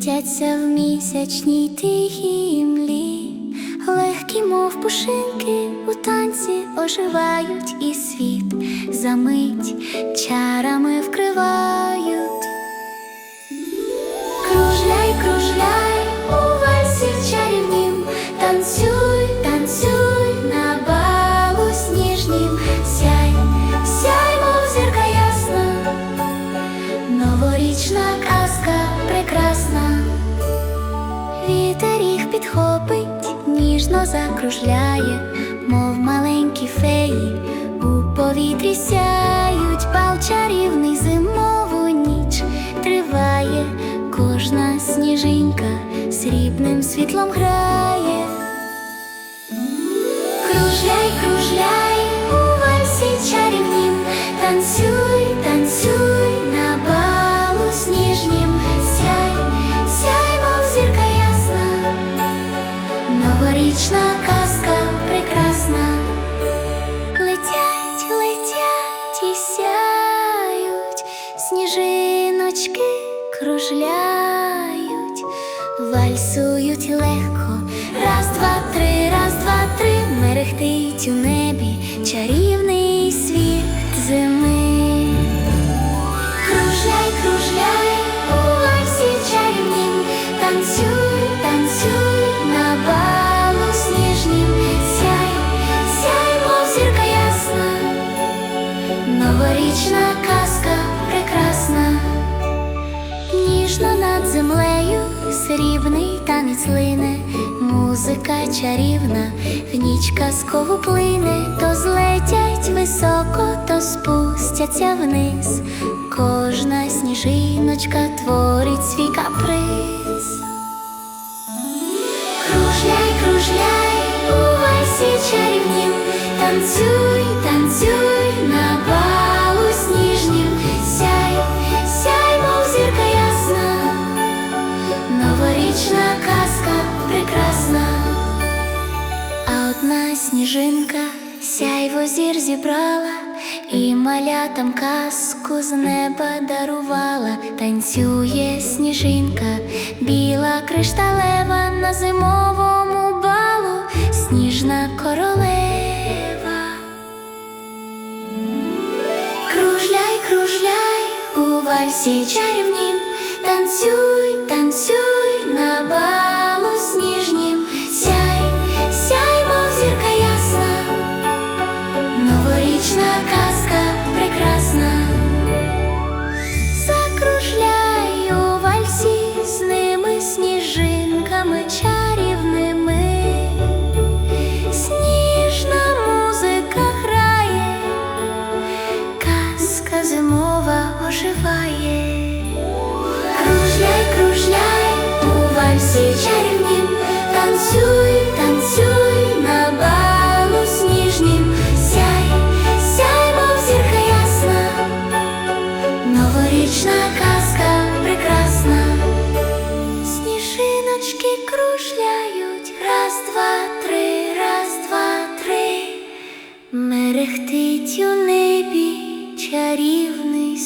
світяться в місячній тихій млі, легкі, мов пушинки, у танці оживають і світ за закружляє, мов маленькі феї, у повітрі сяють, бал чарівний зимову ніч. Триває, кожна сніжинка срібним світлом грає. Кружляй, кружляй кружляють, вальсують легко. Раз, два, три, раз, два, три, мерехтить у небі чарівний світ зими. Кружляй, кружляй у вальсі чарівнім, танцюй, срібний танець лине, музика чарівна, в ніч казкову плине, то злетять високо, то спустяться вниз. Кожна сніжиночка творить свій каприз. Кружляй, кружляй у вальсі чарівнім, танцюй, танцюй сніжинка сяйво зір зібрала. І малятам казку з неба дарувала, танцює сніжинка, біла кришталева на зимовому балу, сніжна королева. Кружляй, кружляй у вальсі чарівнім, танцюй, танцюй на балу вальсі чарівнім, танцюй, танцюй на балу сніжнім, сяй, сяй, мов зірка ясна, новорічна казка прекрасна. Сніжиночки кружляють, раз, два, три, раз, два, три, мерехтить у небі чарівний